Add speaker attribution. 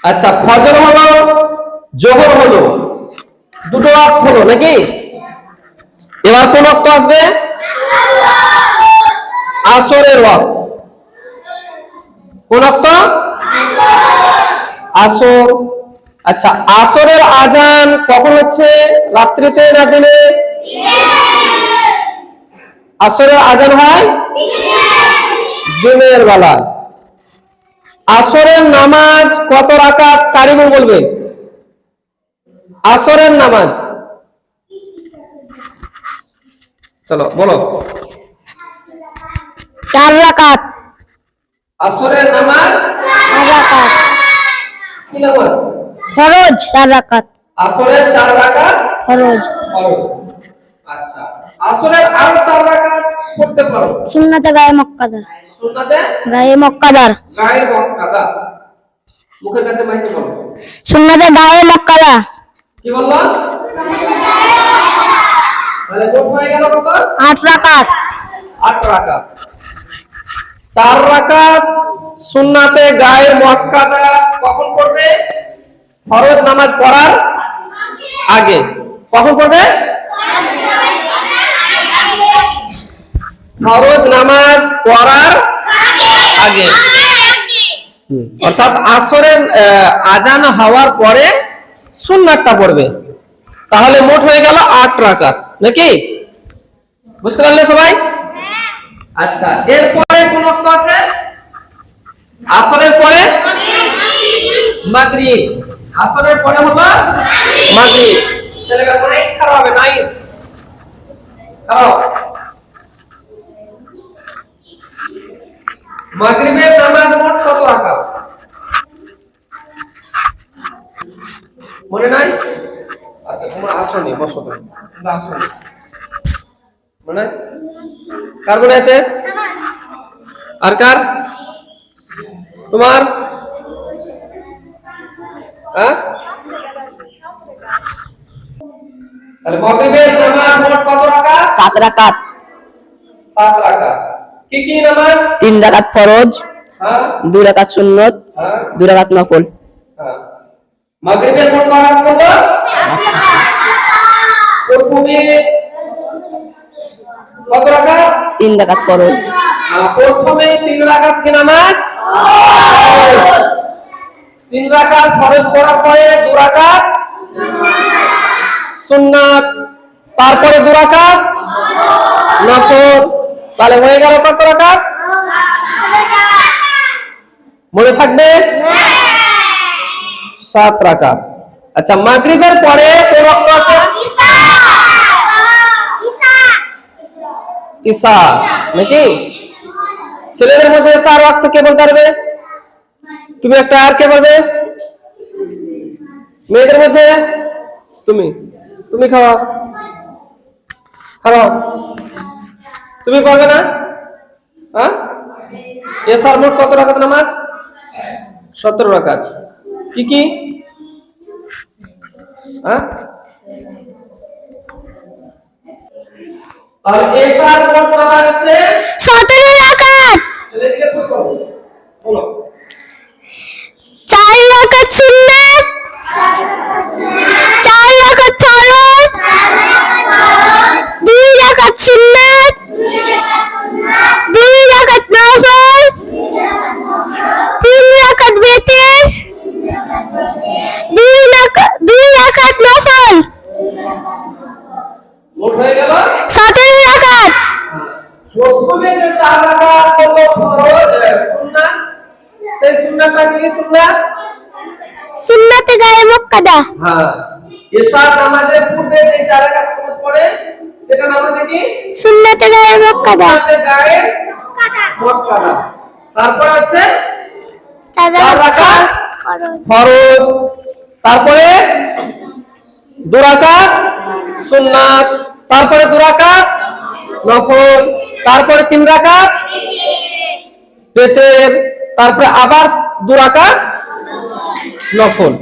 Speaker 1: আচ্ছা ফজর হলো, জোহর হলো, দুটো অক্ট হলো নাকি? এবার কোন অক্ট আসবে? আসরের ওয়াক্ত। কোন অক্ট আসর। আচ্ছা আসরের আজান কখন হচ্ছে? রাত্রিতে না দিনে? আসরের আজান হয়? দিনের বেলা আসরের নামাজ কত রাকাত কারিগর বলবে? আসরের নামাজ। চলো বলো।
Speaker 2: চার রাকাত।
Speaker 1: আসরের নামাজ।
Speaker 2: চার রাকাত।
Speaker 1: কি নামাজ?
Speaker 2: ফরজ। চার রাকাত।
Speaker 1: আসরের চার রাকাত।
Speaker 2: ফরজ।
Speaker 1: আচ্ছা। আসরের আরও চার রাকাত করতে পারো।
Speaker 2: সুন্নাতে গায়ে মক্কাদার
Speaker 1: সুন্নাতে?
Speaker 2: গায়ে মক্কাদার
Speaker 1: গায়ের মক্কাদা মুখের কাছে মাইকে বলো।
Speaker 2: সুন্নাতে গায়ে মক্কাদা
Speaker 1: কি বলল তাহলে কোট হয়ে গেল কত?
Speaker 2: আট রাকাত।
Speaker 1: আট রাকাত। চার রাকাত সুন্নাতে গায়ে মক্কাদা কখন করবে? ফরজ নামাজ পড়ার আগে। কখন করবে? ফরজ নামাজ পড়ার আগে। অর্থাৎ আসরের আজান হওয়ার পরে সুন্নাতটা পড়বে। তাহলে মোট হয়ে গেল আট রাকাত, নাকি? বুঝতে পারলে সবাই? আচ্ছা এরপরে কোন আছে? আসরের পরে মাগরিব। আসরের পরে হলো মাগরিব। ছেলেরা নাইস খারাপ হবে, নাইস। মাগরিবের নামাজ মোট কত রাকাত? মনে নাই? আচ্ছা তোমরা আসনি বসো তুমি। তোমরা আসনি মনে কার মনে আছে? আর কার? তোমার? হ্যাঁ? তাহলে মাগরিবের নামাজ মোট কত রাকাত?
Speaker 2: সাত রাকাত।
Speaker 1: সাত রাকাত। কি কি নামাজ?
Speaker 2: তিন রাকাত ফরজ
Speaker 1: হ্যাঁ।
Speaker 2: দুই রাকাত সুন্নত
Speaker 1: হ্যাঁ।
Speaker 2: দুই রাকাত নফল।
Speaker 1: হ্যাঁ। মাগরিবের কত? প্রথমে কত রাকাত?
Speaker 2: তিন রাকাত ফরজ।
Speaker 1: প্রথমে তিন রাকাত কি নামাজ? তিন রাকাত ফরজ করার পরে দু রাকাত? সুন্নাত। তারপরে দু রাকাত? নফল। তাহলে হয়ে গেল কত রাকাত মনে থাকবে? সাত রাকাত। আচ্ছা মাগরিবের পরে কোন রক্ত আছে? ইসা। নাকি? ছেলেদের মধ্যে সার ওয়াক্ত কে বলতে পারবে? তুমি একটা আর কে বলবে? মেয়েদের মধ্যে? তুমি। তুমি খাওয়া খাওয়া তুমি পারবে না? হ্যাঁ? এসার মোট কত রাকাত নামাজ? সতেরো রাকাত। কি কি? হ্যাঁ? আর এসার মোট নামাজ
Speaker 2: সতেরো
Speaker 1: বলো
Speaker 2: চার সুন্নাত চার রাকাত ফরজ দুই রাকাত সুন্নাত দুই রাকাত নফল তিন রাকাত বেতের দুই রাকাত দুই রাকাত নফল
Speaker 1: মোট হয়ে গেল
Speaker 2: সতেরো রাকাত
Speaker 1: প্রথমে যে চার রাকাত হলো ফরজ আহ, সুন্নাত সেই সুন্নাতটা কি সুন্নাত
Speaker 2: গায়ে মক্কাদা।
Speaker 1: হ্যাঁ। নামাজের পূর্বে যে চার রাকাত সুন্নাত পড়ে সেটা নামাজে কি?
Speaker 2: সুন্নাতে গায়ে মক্কাদা।
Speaker 1: সুন্নাতে গায়ের মক্কাদা। তারপর আছে
Speaker 2: চার
Speaker 1: চার রাকাত
Speaker 2: ফরজ।
Speaker 1: ফরজ। তারপরে দু রাকাত সুন্নাত। তারপরে দু রাকাত নফল। তারপরে তিন রাকাত পেটের। তারপরে আবার দু রাকাত নফল।